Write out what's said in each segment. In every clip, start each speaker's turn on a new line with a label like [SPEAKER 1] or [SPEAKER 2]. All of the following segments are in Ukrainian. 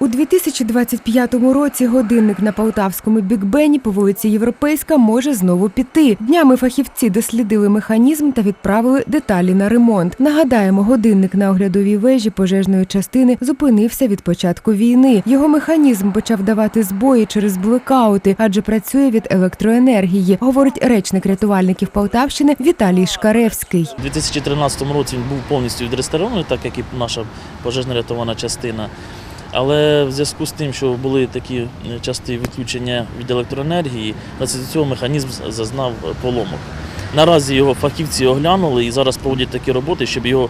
[SPEAKER 1] У 2025 році годинник на Полтавському бікбені по вулиці Європейська може знову піти. Днями фахівці дослідили механізм та відправили деталі на ремонт. Нагадаємо, годинник на оглядовій вежі пожежної частини зупинився від початку війни. Його механізм почав давати збої через блекаути, адже працює від електроенергії, говорить речник рятувальників Полтавщини Віталій Шкаревський.
[SPEAKER 2] У 2013 році він був повністю відреставрований, так як і наша пожежна рятувальна частина. Але в зв'язку з тим, що були такі е, часті відключення від електроенергії, наслідок цього механізм зазнав поломок. Наразі його фахівці оглянули і зараз проводять такі роботи, щоб його е,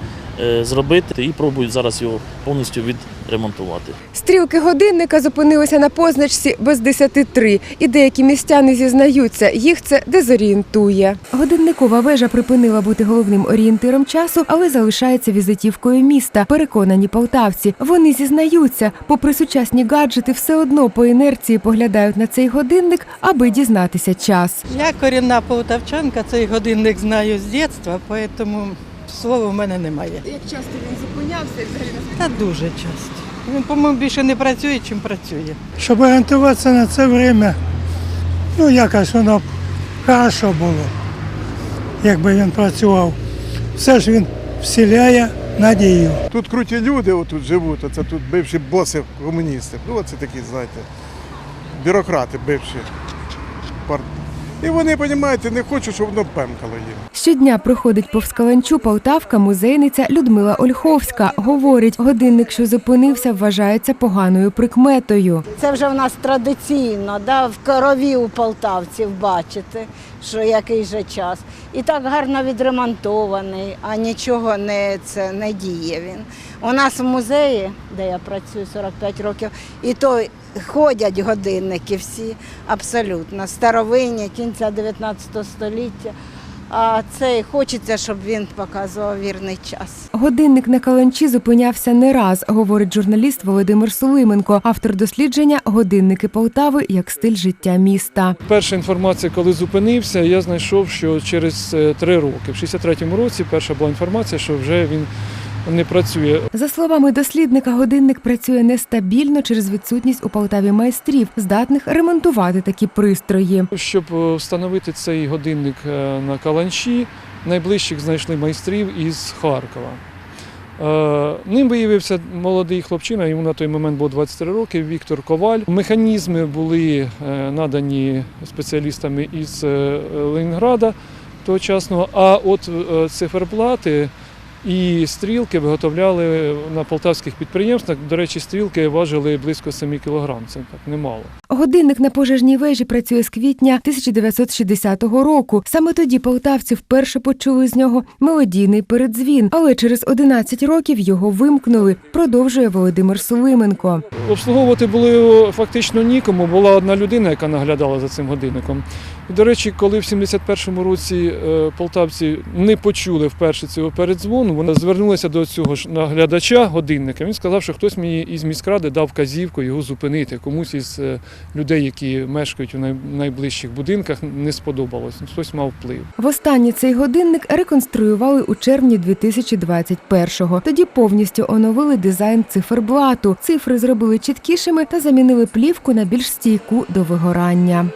[SPEAKER 2] зробити, і пробують зараз його повністю відремонтувати.
[SPEAKER 1] Стрілки годинника зупинилися на позначці без 10.3, і деякі містяни зізнаються, їх це дезорієнтує. Годинникова вежа припинила бути головним орієнтиром часу, але залишається візитівкою міста. Переконані полтавці. Вони зізнаються, попри сучасні гаджети, все одно по інерції поглядають на цей годинник, аби дізнатися час.
[SPEAKER 3] Я корінна полтавчанка, цей годинник знаю з дитинства, тому слова в мене немає.
[SPEAKER 1] Як часто він зупинявся?
[SPEAKER 3] Та дуже часто. Він, по-моєму, більше не працює, чим працює.
[SPEAKER 4] щоб орієнтуватися на це время, ну якось воно б хорошо було, якби він працював. Все ж він вселяє надію.
[SPEAKER 5] Тут круті люди отут живуть, оце тут бивші боси комуністи. Ну, оце такі, знаєте, бюрократи бивші. І вони, розумієте, не хочуть, щоб воно пемкало їм.
[SPEAKER 1] Щодня проходить повз Каланчу полтавка музейниця Людмила Ольховська. Говорить, годинник, що зупинився, вважається поганою прикметою.
[SPEAKER 6] Це вже в нас традиційно, да, в крові у полтавців бачите, що який же час. І так гарно відремонтований, а нічого не, це, не діє він. У нас в музеї, де я працюю 45 років, і то ходять годинники всі абсолютно старовинні, кінця 19 століття. А цей хочеться, щоб він показував вірний час.
[SPEAKER 1] Годинник на Каланчі зупинявся не раз, говорить журналіст Володимир Сулименко, автор дослідження Годинники Полтави як стиль життя міста.
[SPEAKER 7] Перша інформація, коли зупинився, я знайшов, що через е, три роки, в 63-му році, перша була інформація, що вже він не працює.
[SPEAKER 1] За словами дослідника, годинник працює нестабільно через відсутність у Полтаві майстрів, здатних ремонтувати такі пристрої.
[SPEAKER 7] Щоб е, встановити цей годинник е, на каланчі, найближчих знайшли майстрів із Харкова. Е, Ним виявився молодий хлопчина, йому на той момент було 23 роки, Віктор Коваль. Механізми були надані спеціалістами із Ленінграда тогочасного, а от циферблати і стрілки виготовляли на полтавських підприємствах. До речі, стрілки важили близько 7 кг, це так немало.
[SPEAKER 1] Годинник на пожежній вежі працює з квітня 1960 року. Саме тоді полтавці вперше почули з нього мелодійний передзвін, але через 11 років його вимкнули. Продовжує Володимир Сулименко.
[SPEAKER 7] Обслуговувати було його фактично нікому. Була одна людина, яка наглядала за цим годинником. До речі, коли в 71-му році е, полтавці не почули вперше цього передзвону, вони звернулися до цього ж наглядача годинника. Він сказав, що хтось мені із міськради дав вказівку його зупинити. Комусь із е, людей, які мешкають у найближчих будинках, не сподобалось. Хтось мав вплив.
[SPEAKER 1] Востаннє цей годинник реконструювали у червні 2021-го. Тоді повністю оновили дизайн циферблату. Цифри зробили чіткішими та замінили плівку на більш стійку до вигорання.